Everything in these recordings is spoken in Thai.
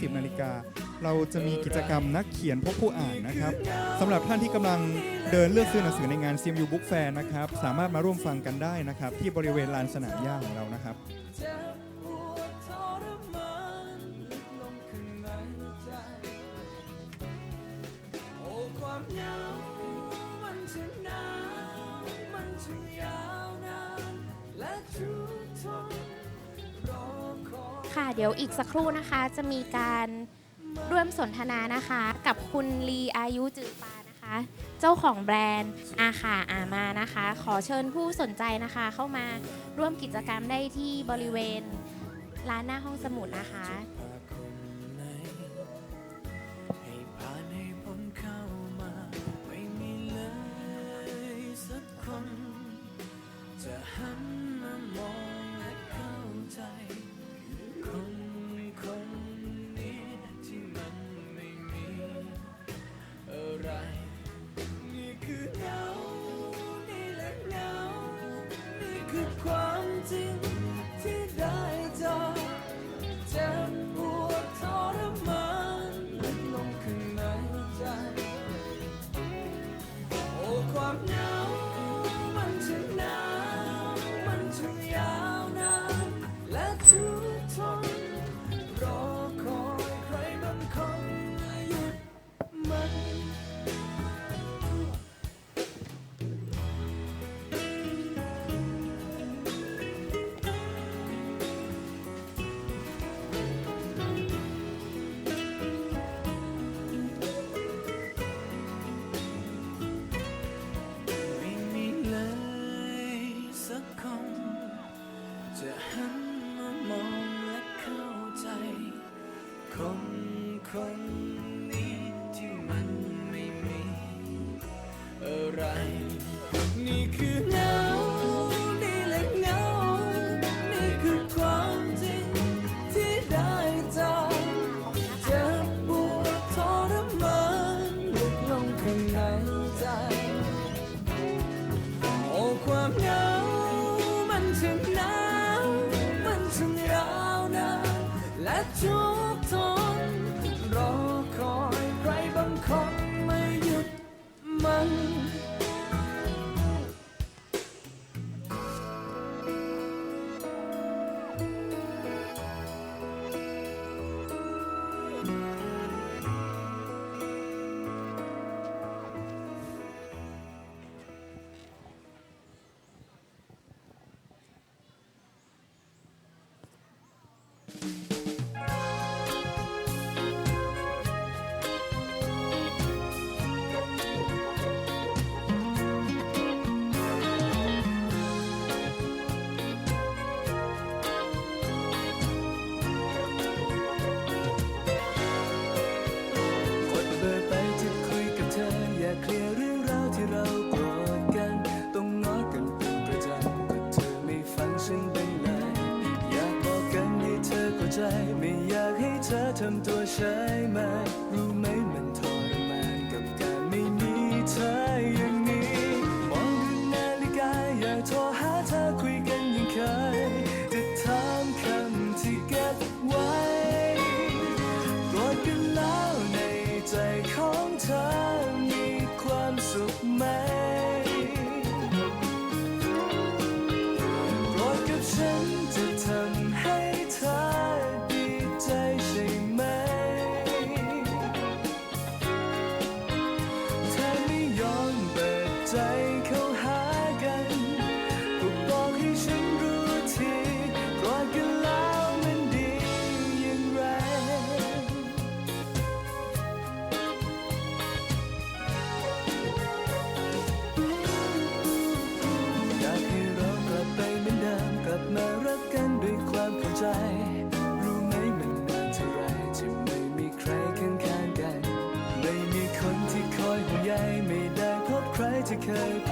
20 นาฬิกา เราจะมีกิจกรรมนักเขียนพบผู้อ่านนะครับสำหรับท่านที่กำลังเดินเลือกซื้อหนังสือในงาน CMU Book Fair นะครับ สามารถมาร่วมฟังกันได้นะครับ ที่บริเวณลานสนามหญ้าของเรานะครับ ความยาว ค่ะ เดี๋ยวอีกสักครู่นะคะจะมีการร่วมสนทนานะคะ กับคุณลีอายุจือปานะคะ เจ้าของแบรนด์อาค่ะอามานะคะ ขอเชิญผู้สนใจนะคะ เข้ามาร่วมกิจกรรมได้ที่บริเวณร้านหน้าห้องสมุดนะคะ come 朵晒满 could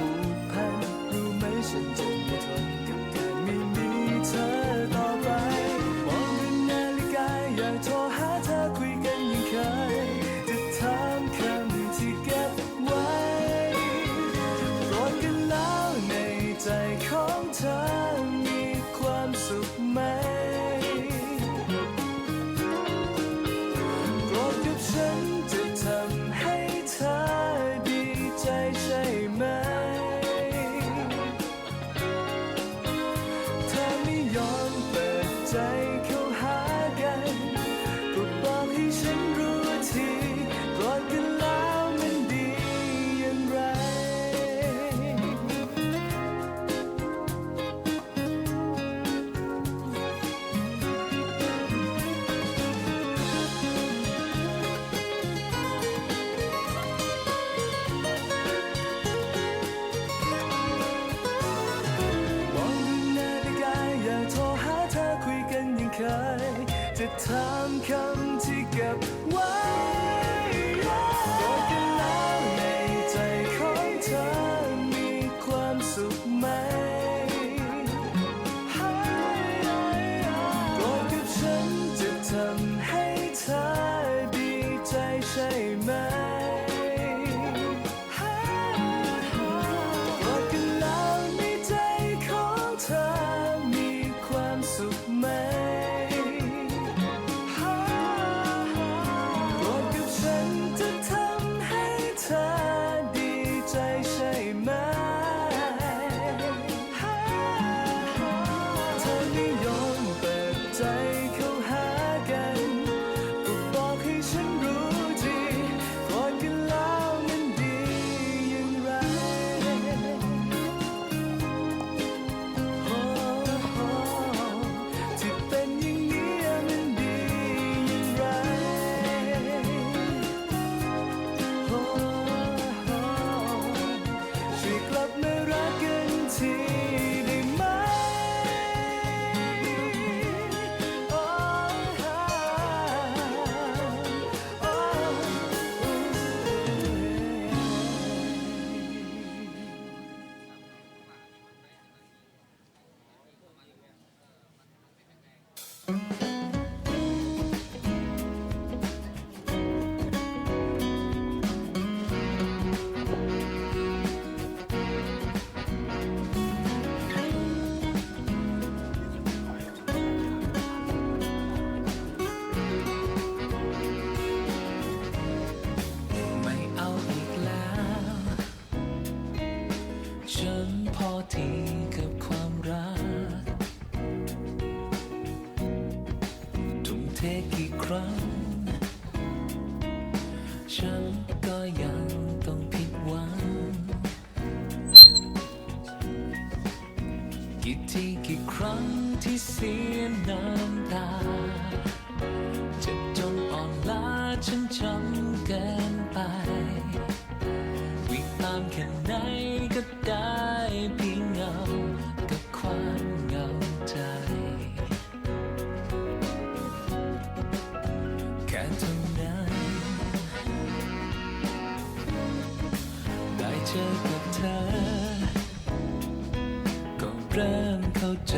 เริ่มเข้าใจ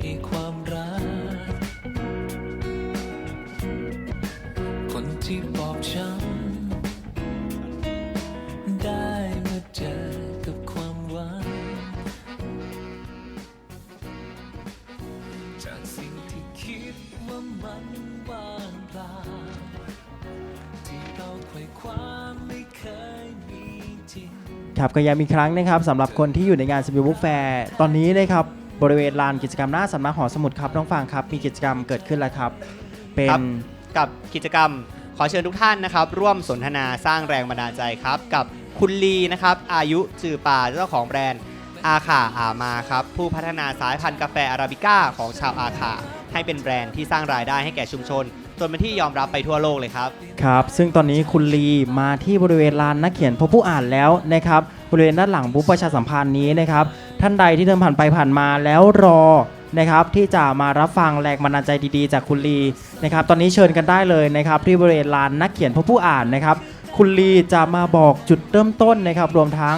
ในความ ครับก็ย้ำอีกครั้งนะครับสำหรับคนที่อยู่ในงานสปิวบุ๊กแฟร์ตอนนี้นะครับบริเวณลานกิจกรรมหน้าสำนักหอสมุดครับน้องฟางครับมีกิจกรรมเกิดขึ้นแล้วครับ เป็นครับกับกิจกรรมขอเชิญทุกท่านนะครับ ร่วมสนทนาสร้างแรงบันดาลใจครับ กับคุณลีนะครับ อายุจือป่าเจ้าของแบรนด์อาขาอามาครับ ผู้พัฒนาสายพันธุ์กาแฟอาราบิก้าของชาวอาขาให้เป็นแบรนด์ที่สร้างรายได้ให้แก่ชุมชน จนเป็นที่ยอมรับไปทั่วโลกเลยครับ ครับ ซึ่งตอนนี้คุณลีมาที่บริเวณลานนักเขียนพบผู้อ่านแล้วนะครับ บริเวณด้านหลังบูธประชาสัมพันธ์นี้นะครับ ท่านใดที่เดินผ่านไปผ่านมาแล้วรอนะครับที่จะมารับฟังแรงบันดาลใจดีๆ จากคุณลีนะครับ ตอนนี้เชิญกันได้เลยนะครับ ที่บริเวณลานนักเขียนพบผู้อ่านนะครับ คุณลีจะมาบอกจุดเริ่มต้นนะครับ รวมทั้ง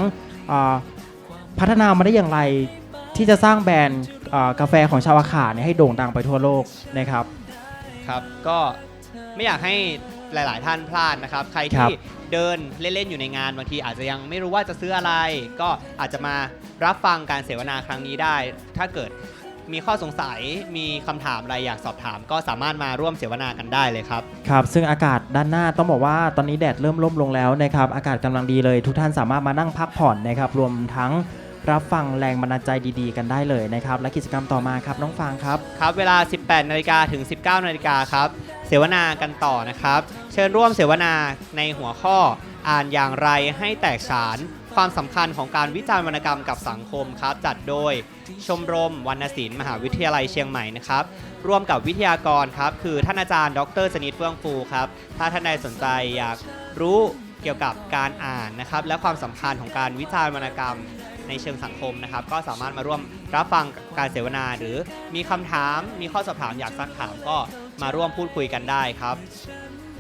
อ่าพัฒนามาได้อย่างไรที่จะสร้างแบรนด์อ่ากาแฟของชาวอาขาเนี่ยให้โด่งดังไปทั่วโลกนะครับ ครับ ก็ไม่อยากให้หลาย ๆ ท่านพลาดนะครับ ใครครัที่บเดินเล่น ๆ อยู่ในงานบางทีอาจจะยังไม่รู้ว่าจะซื้ออะไร ก็อาจจะมารับฟังการเสวนาครั้งนี้ได้ ถ้าเกิดมีข้อสงสัยมีคำถามอะไรอยากสอบถาม ก็สามารถมาร่วมเสวนากันได้เลยครับ ครับ ซึ่งอากาศด้านหน้าต้องบอกว่าตอนนี้แดดเริ่มร่มลงแล้วนะครับ อากาศกำลังดีเลย ทุกท่านสามารถมานั่งพักผ่อนนะครับ รวมทั้ง รับฟังแรงบันดาลใจดีๆ กันได้เลยนะครับ และกิจกรรมต่อมาครับน้องฟางครับ ครับเวลา 18นาฬิกาถึง 19นาฬิกาครับ เสวนากันต่อนะครับ เชิญร่วมเสวนาในหัวข้ออ่านอย่างไรให้แตกฉาน ความสำคัญของการวิจารณ์วรรณกรรมกับสังคมครับ จัดโดยชมรมวรรณศิลป์มหาวิทยาลัยเชียงใหม่นะครับ ร่วมกับวิทยากรครับ คือท่านอาจารย์ ดรสนิทเฟื่องฟูครับ ถ้าท่านใดสนใจอยากรู้เกี่ยวกับการอ่านนะครับ และความสำคัญของการวิจารณ์วรรณกรรม ในเชิงสังคมนะครับ ก็สามารถมาร่วมรับฟังการเสวนา หรือมีคำถามมีข้อสอบถามอยากซักถามก็มาร่วมพูดคุยกันได้ครับ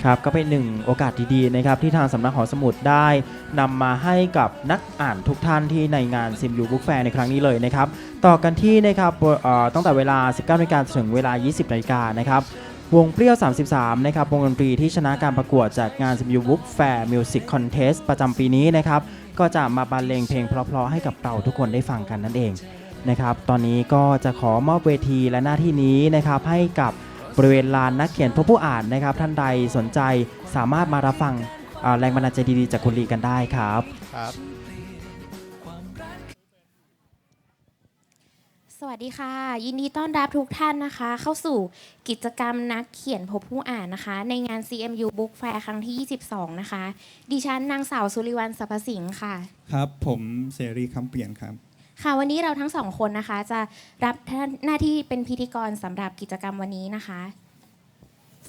ครับก็เป็นหนึ่งโอกาสดีๆนะครับที่ทางสำนักหอสมุดได้นำมาให้กับนักอ่านทุกท่านที่ในงานซิมยูบุ๊กแฟร์ในครั้งนี้เลยนะครับ ต่อกันที่นะครับเอ่อตั้งแต่เวลา 19นาฬิกาถึงเวลา 20นาฬิกานะครับ วงเปรี้ยว 33 นะครับ วงดนตรีที่ชนะการประกวดจากงานซมยูบุ๊กแฟร์มิวสิกคอนเทสประจำปีนี้นะครับ ก็จะมาบรรเลงเพลงเพราะๆให้กับเราทุกคนได้ฟังกันนั่นเองนะครับ ตอนนี้ก็จะขอมอบเวทีและหน้าที่นี้นะครับให้กับบริเวณลานนักเขียนพบผู้อ่านนะครับ ท่านใดสนใจสามารถมารับฟังแรงบันดาลใจดีๆ จากคุณลีกันได้ครับครับ สวัสดีค่ะ ยินดีต้อนรับทุกท่านนะคะ เข้าสู่กิจกรรมนักเขียนพบผู้อ่านนะคะ ในงาน CMU Book Fair ครั้งที่ 22 นะคะ ดิฉันนางสาวสุริวัลสรรพสิงห์ค่ะ ครับผมเสรีคำเปลี่ยนครับ ค่ะวันนี้เราทั้งสองคนนะคะ จะรับหน้าที่เป็นพิธีกรสำหรับกิจกรรมวันนี้นะคะ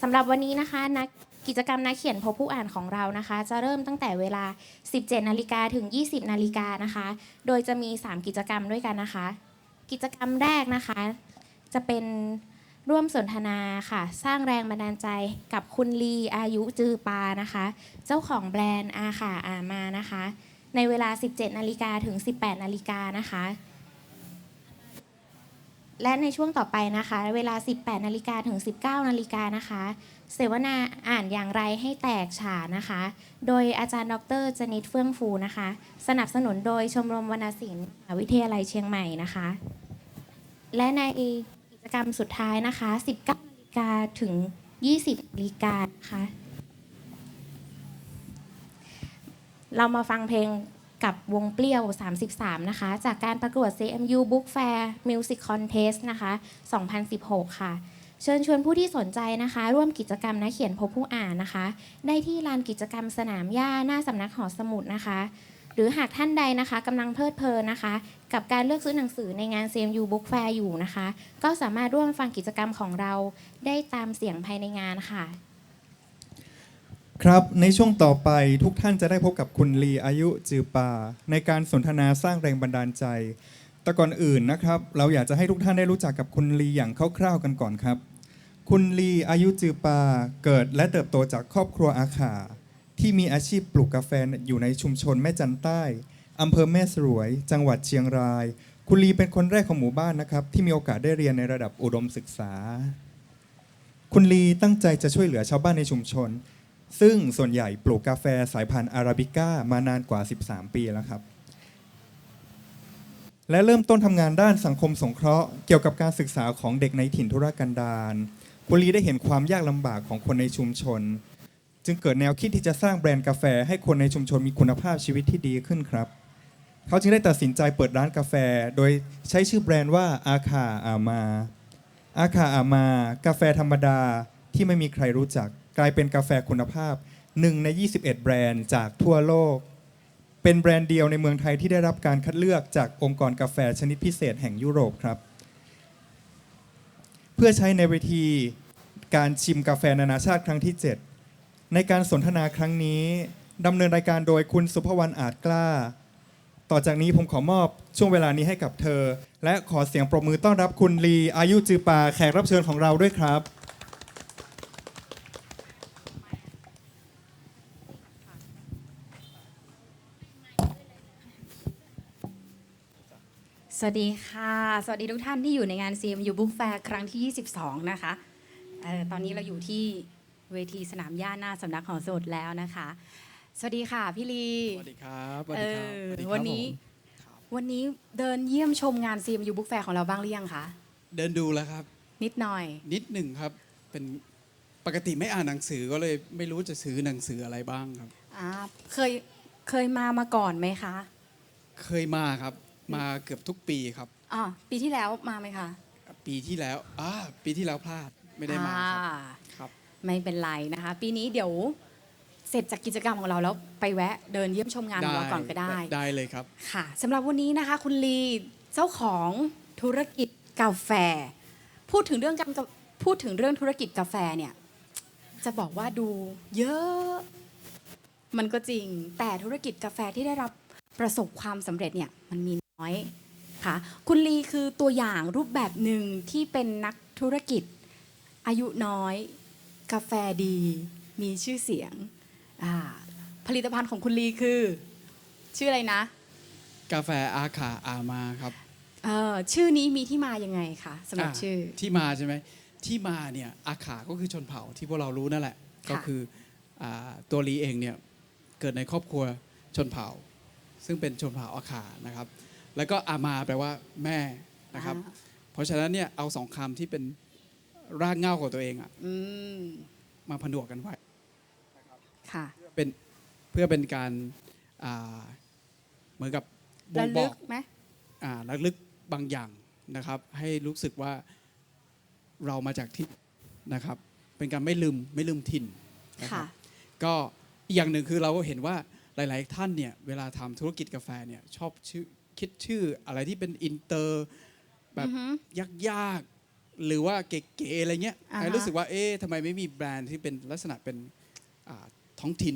สำหรับวันนี้นะคะนักกิจกรรมนักเขียนพบผู้อ่านของเรานะคะ จะเริ่มตั้งแต่เวลา 17 นาฬิกาถึง 20 นาฬิกานะคะ โดยจะมี 3 กิจกรรมด้วยกันนะคะ กิจกรรมแรกนะคะ จะเป็นร่วมสนทนาค่ะ สร้างแรงบันดาลใจกับคุณลีอายุจือปานะคะ เจ้าของแบรนด์อาค่ะอามานะคะ ในเวลา 17 นาฬิกาถึง 18 นาฬิกานะคะ และในช่วงต่อไปนะคะ เวลา 18นาฬิกาถึง 19นาฬิกานะคะ เสวนาอ่านอย่างไรให้แตกฉานนะคะ โดยอาจารย์ดรจนิตเฟื่องฟูนะคะ สนับสนุนโดยชมรมวรรณศิลป์มหาวิทยาลัยเชียงใหม่นะคะ และในกิจกรรมสุดท้ายนะคะ 19นาฬิกาถึง 20นาฬิกานะคะ เรามาฟังเพลง กับวงเปรี้ยว 33 นะคะ จากการประกวด CMU Book Fair Music Contest นะคะ 2016 ค่ะ เชิญชวนผู้ที่สนใจนะคะ ร่วมกิจกรรมนักเขียนพบผู้อ่านนะคะ ได้ที่ลานกิจกรรมสนามหญ้าหน้าสำนักหอสมุดนะคะ หรือหากท่านใดนะคะกำลังเพลิดเพลินนะคะ กับการเลือกซื้อหนังสือในงาน CMU Book Fair อยู่นะคะ ก็สามารถร่วมฟังกิจกรรมของเราได้ตามเสียงภายในงานค่ะ ครับ ในช่วงต่อไปทุกท่านจะได้พบกับคุณลีอายุจือปา ในการสนทนาสร้างแรงบันดาลใจ แต่ก่อนอื่นนะครับ เราอยากจะให้ทุกท่านได้รู้จักกับคุณลีอย่างคร่าวๆกันก่อนครับ คุณลีอายุจือปาเกิดและเติบโตจากครอบครัวอาขา ที่มีอาชีพปลูกกาแฟอยู่ในชุมชนแม่จันใต้อำเภอแม่สรวย จังหวัดเชียงราย คุณลีเป็นคนแรกของหมู่บ้านนะครับ ที่มีโอกาสได้เรียนในระดับอุดมศึกษา คุณลีตั้งใจจะช่วยเหลือชาวบ้านในชุมชน ซึ่งส่วนใหญ่ปลูกกาแฟสายพันธุ์อาราบิก้ามานานกว่า 13 ปีแล้วครับ และเริ่มต้นทำงานด้านสังคมสงเคราะห์เกี่ยวกับการศึกษาของเด็กในถิ่นธุรกันดารคุณลีได้เห็นความยากลำบากของคนในชุมชน จึงเกิดแนวคิดที่จะสร้างแบรนด์กาแฟให้คนในชุมชนมีคุณภาพชีวิตที่ดีขึ้นครับ เขาจึงได้ตัดสินใจเปิดร้านกาแฟ โดยใช้ชื่อแบรนด์ว่าอาคาอามา อาคาอามากาแฟธรรมดาที่ไม่มีใครรู้จัก กลายเป็นกาแฟคุณภาพ 1 ใน 21 แบรนด์จากทั่วโลก เป็นแบรนด์เดียวในเมืองไทยที่ได้รับการคัดเลือกจากองค์กรกาแฟชนิดพิเศษแห่งยุโรปครับ เพื่อใช้ในเวทีการชิมกาแฟนานาชาติครั้งที่ 7 ในการสนทนาครั้งนี้ดำเนินรายการโดยคุณสุภวรรณอาจกล้า ต่อจากนี้ผมขอมอบช่วงเวลานี้ให้กับเธอ และขอเสียงปรบมือต้อนรับคุณลีอายุจือปาแขกรับเชิญของเราด้วยครับ สวัสดีค่ะ สวัสดีทุกท่านที่อยู่ในงาน CMU Book Fair ครั้งที่ 22 นะคะเออตอนนี้เราอยู่ที่เวทีสนามหญ้าหน้าสำนักหอสมุดแล้วนะคะ สวัสดีค่ะพี่ลี สวัสดีครับสวัสเอดีครับอสสดีครับวันนี้ผมวันนี้เดินเยี่ยมชมงาน CMU Book Fair ของเราบ้างหรือยังคะ เดินดูแล้วครับ นิดหน่อย นิดหนึ่งครับ เป็นปกติไม่อ่านหนังสือก็เลยไม่รู้จะซื้อหนังสืออะไรบ้างครับ อ่า เคย เคยมามาก่อนไหมคะ เคยมาครับ มาเกือบทุกปีครับ อ่าปีที่แล้วมาไหมคะปีที่แล้วอ่าปีที่แล้วพลาดไม่ได้มาครับอ่าครับ ไม่เป็นไรนะคะ ปีนี้เดี๋ยวเสร็จจากกิจกรรมของเราแล้วไปแวะเดินเยี่ยมชมงานของเราก่อนก็ได้ได้เลยครับ ค่ะสำหรับวันนี้นะคะ คุณลีเจ้าของธุรกิจกาแฟ พูดถึงเรื่องการพูดถึงเรื่องธุรกิจกาแฟเนี่ย จะบอกว่าดูเยอะ มันก็จริงแต่ธุรกิจกาแฟที่ได้รับประสบความสำเร็จเนี่ยมันมี น้อยค่ะคุณลีคือตัวอย่างรูปแบบหนึ่งที่เป็นนักธุรกิจ อายุน้อย กาแฟดี มีชื่อเสียงอ่าผลิตภัณฑ์ของคุณลีคือ ชื่ออะไรนะ กาแฟอาขาอามาครับเอ่อชื่อนี้มีที่มายังไงคะสำหรับาชื่อที่มาใช่ไหมที่มาเนี่ยอาขาก็คือชนเผ่าที่พวกเรารู้นั่นแหละค่ะก็คืออาตัวลีเองเนี่ยเกิดในครอบครัวชนเผ่า ซึ่งเป็นชนเผ่าอาขานะครับ แล้วก็อามาแปลว่าแม่นะครับอ่าเพราะฉะนั้นเนี่ยเอาสองคำที่เป็นรากเหง้าของตัวเองอะอืมมาผนวกกันไว้ค่ะเป็นเพื่อเป็นการอ่าเหมือนกับบ่ระงบลึอกกไหมอ่าระลึกบางอย่างนะครับ ให้รู้สึกว่าเรามาจากที่นะครับ เป็นการไม่ลืมไม่ลืมถิ่นนะครัค่ะ บ ก็อีกอย่างหนึ่งคือเราก็เห็นว่าหลาย ๆ ท่านเนี่ยเวลาทำธุรกิจกาแฟเนี่ยชอบชื่อ คิดชื่ออะไรที่เป็นอินเตอร์ แบบอือฮึยากๆ หรือว่าเก๋ๆอะไรเงี้ยอ่าฮะไอ้รู้สึกว่าเอ๊ะทำไมไม่มีแบรนด์ที่เป็นลักษณะเป็นอ่าท้องถิ่น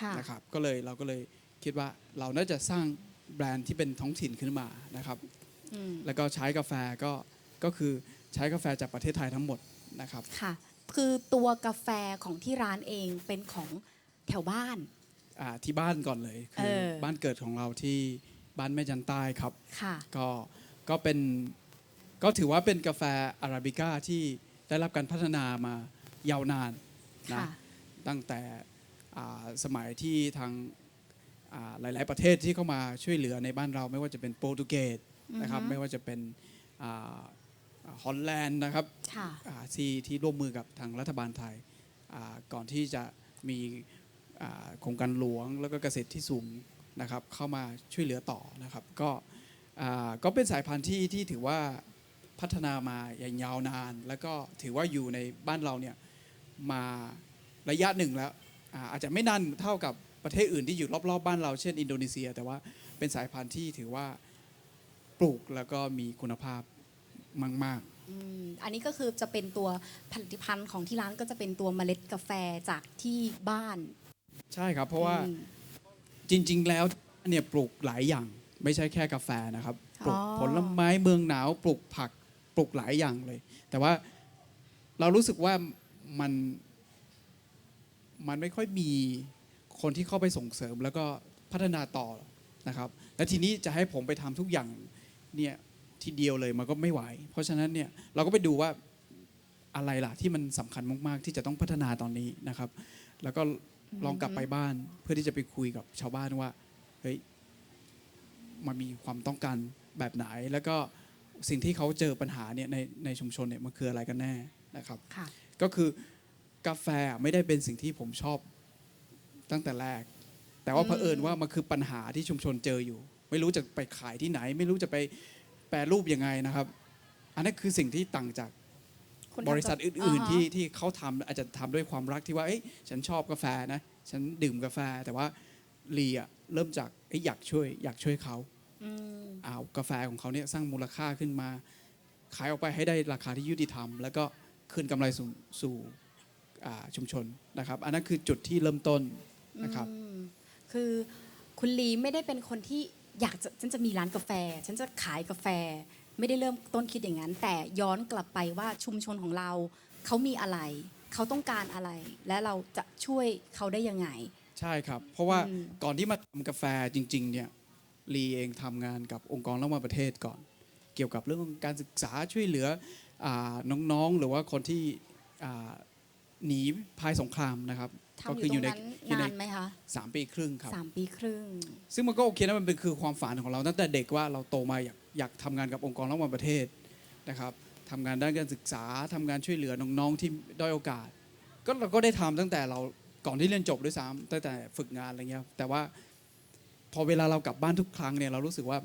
ค่ะนะครับก็เลยเราก็เลยคิดว่าเราน่าจะสร้างแบรนด์ที่เป็นท้องถิ่นขึ้นมานะครับอืมแล้วก็ใช้กาแฟก็ก็คือใช้กาแฟจากประเทศไทยทั้งหมดนะครับค่ะคือตัวกาแฟของที่ร้านเองเป็นของแถวบ้านอ่าที่บ้านก่อนเลยคือเออบ้านเกิดของเราที่ บ้านแม่จันใต้ครับ ค่ะ ก็ก็เป็นก็ถือว่าเป็นกาแฟอาราบิก้าที่ได้รับการพัฒนามายาวนานนะค่ะตั้งแต่อ่าสมัยที่ทางอ่าหลาย ๆ ประเทศที่เข้ามาช่วยเหลือในบ้านเราไม่ว่าจะเป็นโปรตุเกสนะครับอือฮึ ไม่ว่าจะเป็นอ่าอ่าฮอลแลนด์นะครับ ค่ะ อ่าที่ที่ร่วมมือกับทางรัฐบาลไทยอ่าก่อนที่จะมีอ่าโครงการหลวงแล้วก็เกษตรที่สูง นะครับเข้ามาช่วยเหลือต่อนะครับก็อ่าก็เป็นสายพันธุ์ที่ที่ถือว่าพัฒนามาอย่างยาวนาน แล้วก็ถือว่าอยู่ในบ้านเราเนี่ยมาระยะหนึ่งแล้วอาอาจจะไม่นานเท่ากับประเทศอื่นที่อยู่รอบๆบ้านเราเช่นอินโดนีเซีย แต่ว่าเป็นสายพันธุ์ที่ถือว่าปลูกแล้วก็มีคุณภาพมากๆอืมอันนี้ก็คือจะเป็นตัวผลิตภัณฑ์ของที่ร้านก็จะเป็นตัวเมล็ดกาแฟจากที่บ้าน ใช่ครับเพราะว่าอืม จริง ๆ แล้วเนี่ยปลูกหลายอย่างไม่ใช่แค่กาแฟนะครับปลูกอ๋อ ผลไม้เมืองหนาวปลูกผักปลูกหลายอย่างเลย แต่ว่าเรารู้สึกว่ามันมันไม่ค่อยมีคนที่เข้าไปส่งเสริม แล้วก็พัฒนาต่อนะครับ และทีนี้จะให้ผมไปทำทุกอย่างเนี่ยทีเดียวเลยมันก็ไม่ไหว เพราะฉะนั้นเนี่ยเราก็ไปดูว่าอะไรล่ะที่มันสำคัญมาก ๆ ที่จะต้องพัฒนาตอนนี้นะครับ แล้วก็ ลองกลับไปบ้าน เพื่อที่จะไปคุยกับชาวบ้านว่าเฮ้ยมันมีความต้องการแบบไหน แล้วก็สิ่งที่เขาเจอปัญหาเนี่ยในในชุมชนเนี่ยมันคืออะไรกันแน่นะครับค่ะก็คือกาแฟไม่ได้เป็นสิ่งที่ผมชอบตั้งแต่แรก แต่ว่าอืมเผอิญว่ามันคือปัญหาที่ชุมชนเจออยู่ ไม่รู้จะไปขายที่ไหน ไม่รู้จะไปแปรรูปยังไงนะครับ อันนั้นคือสิ่งที่ต่างจากคุณทำ บริษัทกับอื่นาๆฮะที่ที่เขาทำอาจจะทำด้วยความรักที่ว่าเอ้ยฉันชอบกาแฟนะ ฉันดื่มกาแฟแต่ว่าลีอะเริ่มจากเอ้ยอยากช่วย อยากช่วยเขาอืมเอากาแฟของเขาเนี่ยสร้างมูลค่าขึ้นมา ขายออกไปให้ได้ราคาที่ยุติธรรม แล้วก็คืนกำไรสู่สู่อ่าชุมชนนะครับ อันนั้นคือจุดที่เริ่มต้นนะครับอืมคือคุณลีไม่ได้เป็นคนที่อยากจะฉันจะมีร้านกาแฟ ฉันจะขายกาแฟ ไม่ได้เริ่มต้นคิดอย่างนั้น แต่ย้อนกลับไปว่าชุมชนของเราเขามีอะไร เขาต้องการอะไร และเราจะช่วยเขาได้ยังไง ใช่ครับ เพราะว่าอืมก่อนที่มาทำกาแฟจริง ๆ เนี่ยลีเองทำงานกับองค์กรระหว่างประเทศก่อน เกี่ยวกับเรื่องของการศึกษาช่วยเหลืออาน้องๆหรือว่าคนที่อ่าหนีภัยสงครามนะครับ ทำอยู่ตรงนั้นอยู่ในนานไหมคะสามปีครึ่งครับสามปีครึ่ง ซึ่งมันก็โอเคนะมันเป็นคือความฝันของเราตั้งแต่เด็กว่าเราโตมาอยากอยากทำงานกับองค์กรระหว่างประเทศนะครับทำงานด้านการศึกษาทำงานช่วยเหลือน้องๆที่ด้อยโอกาส ก็เราก็ได้ทำตั้งแต่เราก่อนที่เรียนจบด้วยซ้ำตั้งแต่ฝึกงานอะไรเงี้ยแต่ว่าพอเวลาเรากลับบ้านทุกครั้งเนี่ยเรารู้สึกว่า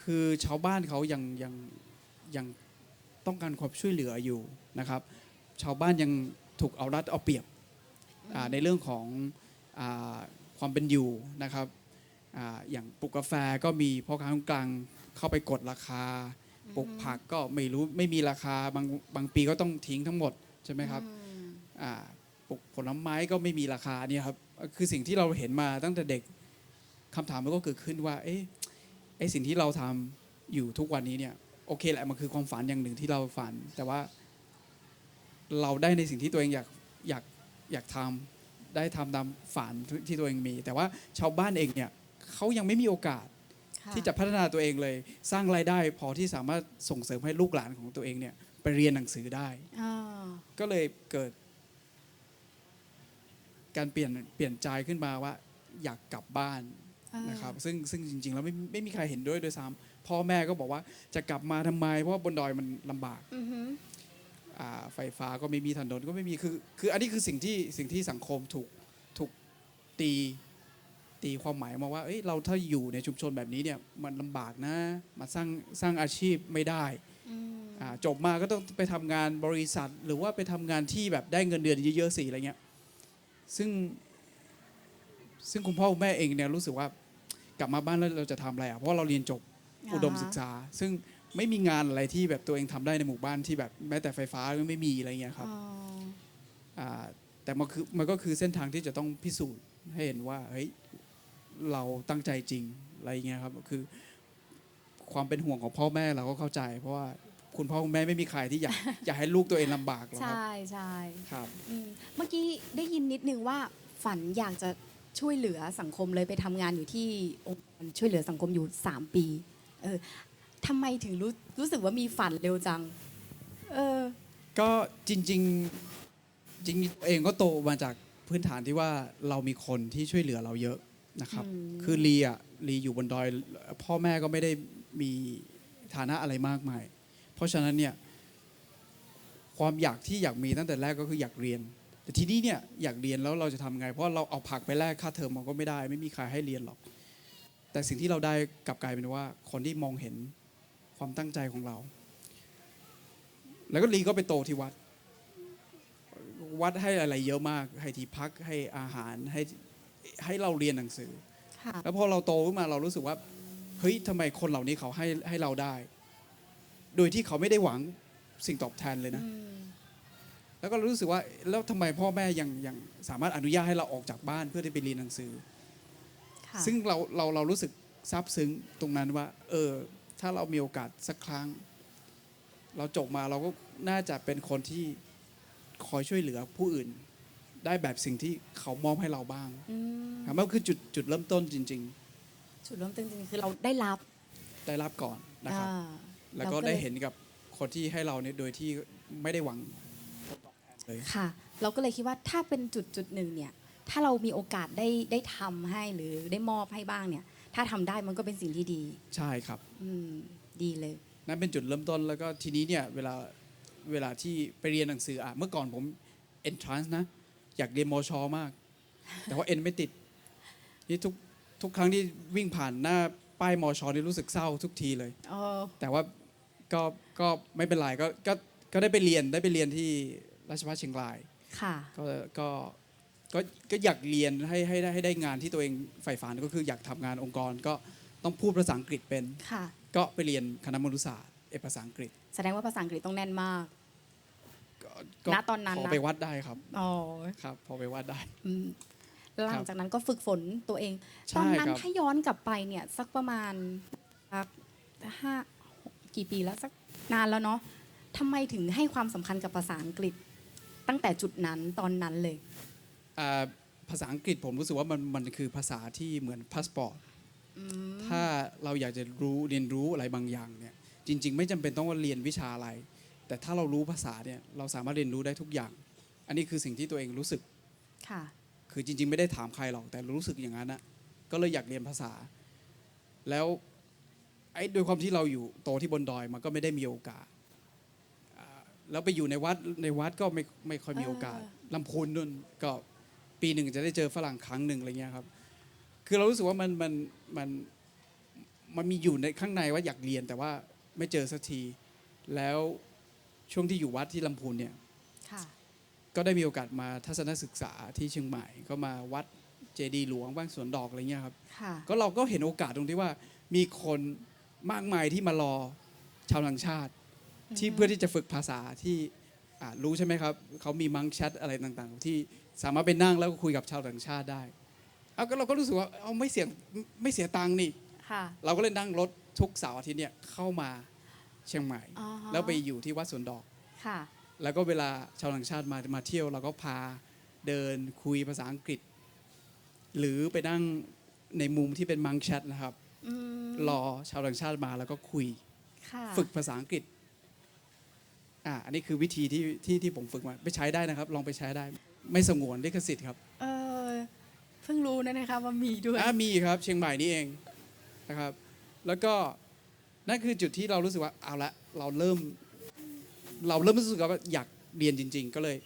คือชาวบ้านเขายังยังยังต้องการความช่วยเหลืออยู่นะครับ ชาวบ้านยัง ถูกเอารัดเอาเปรียบอ่าในเรื่องของอาความเป็นอยู่นะครับอาอย่างปลูกกาแฟก็มีพ่อค้าคนกลางเข้าไปกดราคาปลูกผักก็ไม่รู้ไม่มีราคาบางบางปีก็ต้องทิ้งทั้งหมดใช่ไหมครับอืมอ่าปลูกผลไม้ก็ไม่มีราคาเนี่ยครับคือสิ่งที่เราเห็นมาตั้งแต่เด็กคำถามมันก็เกิดขึ้นว่าเอ๊ะไอสิ่งที่เราทำอยู่ทุกวันนี้เนี่ยโอเคแหละมันคือความฝันอย่างหนึ่งที่เราฝัน แต่ว่า เราได้ในสิ่งที่ตัวเองอยากอยากอยากทำได้ทำตามฝันที่ตัวเองมี แต่ว่าชาวบ้านเองเนี่ยเขายังไม่มีโอกาสค่ที่จะพัฒนาตัวเองเลย สร้างรายได้พอที่สามารถส่งเสริมให้ลูกหลานของตัวเองเนี่ยไปเรียนหนังสือได้อ่าก็เลยเกิด การเปลี่ยนเปลี่ยนใจขึ้นมาว่า อยากกลับบ้านอ่านนะครับ ซึ่งซึ่งจริง ๆ แล้วไม่ไม่มีใครเห็นด้วยด้วยซ้ำพ่อแม่ก็บอกว่าจะกลับมาทำไม เพราะว่าบนดอยมันลำบากอือหืออ่า ไฟฟ้าก็ไม่มีถนนก็ไม่มีคือคืออันนี้คือสิ่งที่สิ่งที่สังคมถูกถูกตีตีความหมายมาว่าเอ้ยเราถ้าอยู่ในชุมชนแบบนี้เนี่ยมันลำบากนะมาสร้างสร้างอาชีพไม่ได้อืมอ่าจบมาก็ต้องไปทำงานบริษัท หรือว่าไปทำงานที่แบบได้เงินเดือนเยอะๆสิอะไรเงี้ยซึ่งซึ่งคุณพ่อคุณแม่เองเนี่ยรู้สึกว่ากลับมาบ้านแล้วเราจะทำอะไรอะเพราะว่าเราเรียนจบอุดมศึกษา ซึ่ง ไม่มีงานอะไรที่แบบตัวเองทำได้ในหมู่บ้านที่แบบแม้แต่ไฟฟ้าก็ไม่มีอะไรเงี้ยครับอ๋ออ่าแต่มันคือมันก็คือเส้นทางที่จะต้องพิสูจน์ให้เห็นว่าเฮ้ยเราตั้งใจจริงอะไรเงี้ยครับคือ ความเป็นห่วงของพ่อแม่เราก็เข้าใจ เพราะว่าคุณพ่อคุณแม่ไม่มีใครที่อยากอยากให้ลูกตัวเองลำบากหรอกครับใช่ใช่ครับอืมเมื่อกี้ได้ยินนิดนึงว่าฝันอยากจะช่วยเหลือสังคมเลยไปทำงานอยู่ที่องค์กรช่วยเหลือสังคมอยู่ 3 ปีเออ ทำไมถึงรู้รู้สึกว่ามีฝันเร็วจัง เออ ก็จริง ๆ จริงๆเองก็โตมาจากพื้นฐานที่ว่าเรามีคนที่ช่วยเหลือเราเยอะนะครับ อืม คือลีอะลีอยู่บนดอย พ่อแม่ก็ไม่ได้มีฐานะอะไรมากมาย เพราะฉะนั้นเนี่ยความอยากที่อยากมีตั้งแต่แรกก็คืออยากเรียน แต่ทีนี้เนี่ยอยากเรียนแล้วเราจะทำไง เพราะเราเอาผักไปแลกค่าเทอมมันก็ไม่ได้ ไม่มีใครให้เรียนหรอก แต่สิ่งที่เราได้กลับกลายเป็นว่า คนที่มองเห็น ความตั้งใจของเรา แล้วก็ลีก็ไปโตที่วัด วัดให้อะไรเยอะมาก ให้ที่พักให้อาหารให้ให้เราเรียนหนังสือค่ะแล้วพอเราโตขึ้นมาเรารู้สึกว่าเฮ้ยทำไมคนเหล่านี้เขาให้ให้เราได้ โดยที่เขาไม่ได้หวังสิ่งตอบแทนเลยนะอืมแล้วก็รู้สึกว่าแล้วทำไมพ่อแม่ยังยังสามารถอนุญาตให้เราออกจากบ้านเพื่อที่ไปเรียนหนังสือค่ะซึ่งเราเราเรารู้สึกซาบซึ้งตรงนั้นว่า เออ ถ้าเรามีโอกาสสักครั้ง เราจบมาเราก็น่าจะเป็นคนที่คอยช่วยเหลือผู้อื่น ได้แบบสิ่งที่เขามอบให้เราบ้างอืมครับมันคือจุดจุดเริ่มต้นจริง จุดเริ่มต้นจริงๆคือเราได้รับๆ ได้รับก่อนนะครับ อ่าแล้วก็เราก็เลยได้เห็นกับคนที่ให้เราเนี่ยโดยที่ไม่ได้หวังผลตอบแทนเลย ค่ะ เราก็เลยคิดว่าถ้าเป็นจุดจุดหนึ่งเนี่ย ถ้าเรามีโอกาสได้ได้ทำให้หรือได้มอบให้บ้างเนี่ย ถ้าทำได้มันก็เป็นสิ่งที่ดี ใช่ครับ อืม ดีเลย นั่นเป็นจุดเริ่มต้นแล้วก็ทีนี้เนี่ยเวลาเวลาที่ไปเรียนหนังสืออะเมื่อก่อนผม entrance นะ อยากเรียนมชมาก แต่ว่าเอ็นไม่ติดนี่ทุกทุกครั้งที่วิ่งผ่านหน้าป้ายมชนี่รู้สึกเศร้าทุกทีเลยเออแต่ว่าก็ก็ไม่เป็นไรก็ก็ก็ได้ไปเรียนได้ไปเรียนที่ราชภัฏเชียงราย ค่ะ ก็ก็ ก็ก็อยากเรียนให้ให้ได้ให้ได้งานที่ตัวเองใฝ่ฝันก็คืออยากทำงานองค์กรก็ต้องพูดภาษาอังกฤษเป็น ค่ะ ก็ไปเรียนคณะมนุษยศาสตร์เอกภาษาอังกฤษแสดงว่าภาษาอังกฤษต้องแน่นมาก ก็ก็ณตอนนั้นพอนะ ไปวัดได้ครับอ๋อครับ พอไปวัดได้ อืมแล้วหลังจากนั้นก็ฝึกฝนตัวเอง ใช่ตอนนั้นครับ ถ้าย้อนกลับไปเนี่ย สักประมาณสักห้ากี่ปีแล้วสักนานแล้วเนาะทำไมถึงให้ความสำคัญกับภาษาอังกฤษ ตั้งแต่จุดนั้นตอนนั้นเลยอ่า ภาษาอังกฤษผมรู้สึกว่ามันมันคือภาษาที่เหมือนพาสปอร์ตอืมถ้าเราอยากจะรู้เรียนรู้อะไรบางอย่างเนี่ยจริง ๆ ไม่จำเป็นต้องว่าเรียนวิชาอะไร แต่ถ้าเรารู้ภาษาเนี่ยเราสามารถเรียนรู้ได้ทุกอย่าง อันนี้คือสิ่งที่ตัวเองรู้สึกค่ะคือจริง ๆ ไม่ได้ถามใครหรอกแต่รู้สึกอย่างนั้นนะก็เลยอยากเรียนภาษา แล้วไอ้โดยความที่เราอยู่โตที่บนดอยมันก็ไม่ได้มีโอกาสอ่าแล้วไปอยู่ในวัดในวัดก็ไม่ไม่ค่อยมีโอกาสเออลำพูนนู่นก็ ปีหนึ่งจะได้เจอฝรั่งครั้งหนึ่งอะไรเงี้ยครับ คือเรารู้สึกว่ามันมันมันมันมีอยู่ในข้างในว่าอยากเรียนแต่ว่าไม่เจอสักที แล้วช่วงที่อยู่วัดที่ลำพูนเนี่ยค่ะก็ได้มีโอกาสมาทัศนศึกษาที่เชียงใหม่ ก็มาวัดเจดีย์หลวงบ้างสวนดอกอะไรเงี้ยครับค่ะก็เราก็เห็นโอกาสตรงที่ว่ามีคนมากมายที่มารอชาวต่างชาติ ที่เพื่อที่จะฝึกภาษาที่อ่ารู้ใช่ไหมครับเขามีมังแชทอะไรต่างๆ ที่ สามารถไปนั่งแล้วก็คุยกับชาวต่างชาติได้เอาก็เราก็รู้สึกว่าเอาไม่เสียไม่เสียตังค์นี่ค่ะ เราก็เลยนั่งรถทุกเสาร์อาทิตย์เนี่ยเข้ามาเชียงใหม่ อ๋อฮะ แล้วไปอยู่ที่วัดสวนดอก ค่ะ แล้วก็เวลาชาวต่างชาติมามาเที่ยว เราก็พาเดินคุยภาษาอังกฤษ หรือไปนั่งในมุมที่เป็นมังแชทนะครับ อืมรอชาวต่างชาติมาแล้วก็คุย ค่ะฝึกภาษาอังกฤษ อ่า อันนี้คือวิธีที่ที่ที่ผมฝึกมา ไปใช้ได้นะครับ ลองไปใช้ได้ ไม่สงวนลิขสิทธิ์ครับเออเพิ่งรู้นะนะคะว่ามีด้วย อ่ามีครับเชียงใหม่นี่เองนะครับ แล้วก็นั่นคือจุดที่เรารู้สึกว่าเอาละเราเริ่ม เราเริ่มรู้สึกว่าอยากเรียนจริง ๆ ก็เลย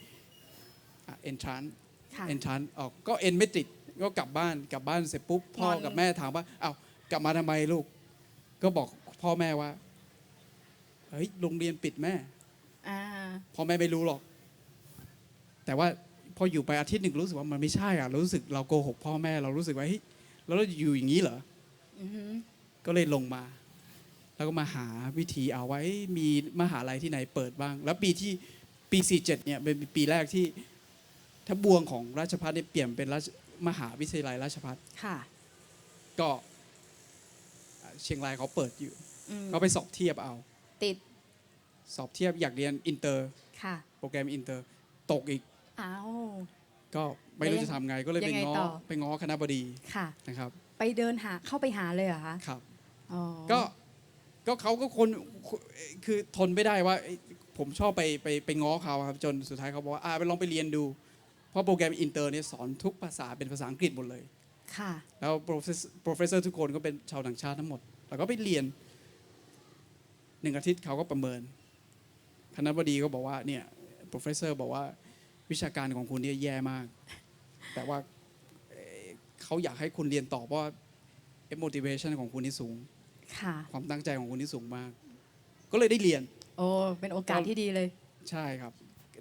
เอนทรานค่ะ เอนทรานออกก็เอ็นไม่ติดก็กลับบ้านกลับบ้านเสร็จปุ๊บพ่องอนกับแม่ถามว่าเอา้ากลับมาทำไมลูก ก็บอกพ่อแม่ว่าเฮ้ยโรงเรียนปิดแม่ อ่า พ่อแม่ไม่รู้หรอก แต่ว่า พออยู่ไปอาทิตย์หนึ่งรู้สึกว่ามันไม่ใช่อะเรารู้สึกเราโกหกพ่อแม่เรารู้สึกว่าเฮ้ยแล้วเราอยู่อย่างนี้เหรออือหือก็เลยลงมา แล้วก็มาหาวิธีเอาไว้มีมหาลัยที่ไหนเปิดบ้าง แล้วปีที่ปี47เนี่ยเป็นปีแรกที่ถ้าบวงของราชพัฒเนี่ยเปลี่ยนเป็นราชมหาวิทยาลัยราชพัฒค่ะ ก็อ่าเชียงรายเขาเปิดอยู่อืมก็ไปสอบเทียบเอา ติดสอบเทียบอยากเรียนอินเตอร์ค่ะโปรแกรมอินเตอร์ ตกอีก อ้าว ก็ไม่รู้แล้วยังจะทำไงก็เลยไปยังไงง้อต่อ ไปง้อคณะบดีค่ะ นะครับไปเดินหาเข้าไปหาเลยเหรอคะครับ อ๋อก็ก็เขาก็คนคือทนไม่ได้ว่าเอ้ยผมชอบไปไปไปง้อเขาครับจนสุดท้ายเขาบอกว่าอ่าไปลองไปเรียนดู เพราะโปรแกรมอินเตอร์เนี่ยสอนทุกภาษาเป็นภาษาอังกฤษหมดเลย ค่ะ แล้วโปรเฟสโปรเฟสเซอร์ทุกคนก็เป็นชาวต่างชาติทั้งหมด แล้วก็ไปเรียนหนึ่งอาทิตย์เขาก็ประเมิน คณะบดีก็บอกว่าเนี่ยโปรเฟสเซอร์บอกว่า วิชาการของคุณเนี่ยแย่มาก แต่ว่าเอ่อเขาอยากให้คุณเรียนต่อเพราะว่า motivation ของคุณนี่สูง ค่ะ ความตั้งใจของคุณนี่สูงมาก ก็เลยได้เรียน โอ้ เป็นโอกาสที่ดีเลย ใช่ครับ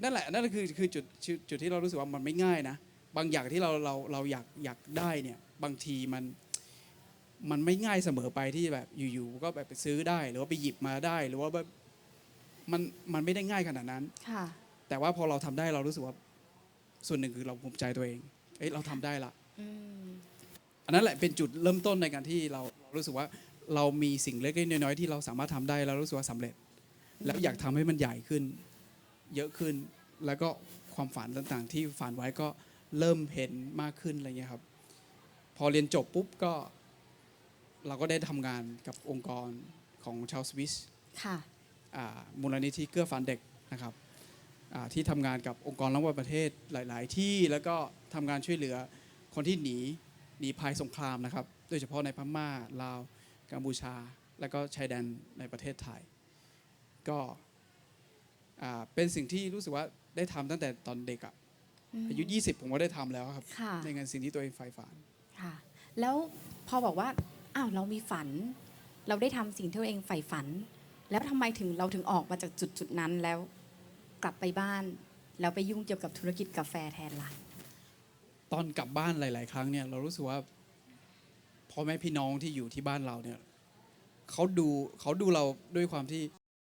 นั่นแหละ นั่นคือคือจุดจุดจุดที่เรารู้สึกว่ามันไม่ง่ายนะ บางอย่างที่เราเราเราอยากอยากได้เนี่ย บางทีมันมันไม่ง่ายเสมอไปที่แบบอยู่ๆก็แบบไปซื้อได้ หรือว่าไปหยิบมาได้ หรือว่าแบบมันมันไม่ได้ง่ายขนาดนั้น ค่ะ แต่ว่าพอเราทำได้เรารู้สึกว่า ส่วนหนึ่งคือเราภูมิใจตัวเอง เอ้ยเราทำได้ละอืมอันนั้นแหละเป็นจุดเริ่มต้นในการที่เรารู้สึกว่าเรามีสิ่งเล็กๆน้อยๆที่เราสามารถทำได้แล้วรู้สึกว่าสำเร็จ แล้วอยากทำให้มันใหญ่ขึ้น เยอะขึ้นแล้วก็ความฝันต่างๆ ที่ฝันไว้ก็เริ่มเห็นมากขึ้นอะไรเงี้ยครับ พอเรียนจบปุ๊บก็ เราก็ได้ทำงานกับองค์กรของชาวสวิสค่ะอ่ามูลนิธิเกื้อฟันเด็กนะครับอ่า ที่ทำงานกับองค์กรระหว่างประเทศหลาย ๆ ที่แล้วก็ทำงานช่วยเหลือคนที่หนีหนีภัยสงครามนะครับ โดยเฉพาะในพม่าลาวกัมพูชา แล้วก็ชายแดนในประเทศไทย ก็อ่าเป็นสิ่งที่รู้สึกว่าได้ทำตั้งแต่ตอนเด็กอะอายุ 20 ผมก็ได้ทำแล้วครับค่ะในงานสิ่งที่ตัวเองใฝ่ฝันค่ะ แล้วพอบอกว่าอ้าวเรามีฝัน เราได้ทำสิ่งที่ตัวเองใฝ่ฝัน แล้วทำไมถึงเราถึงออกมาจากจุดจุดๆนั้นแล้ว กลับไปบ้าน แล้วไปยุ่งเกี่ยวกับธุรกิจกาแฟแทนล่ะ ตอนกลับบ้านหลาย ๆ ครั้งเนี่ยเรารู้สึกว่าพ่อแม่พี่น้องที่อยู่ที่บ้านเราเนี่ยเขาดูเขาดูเราด้วยความที่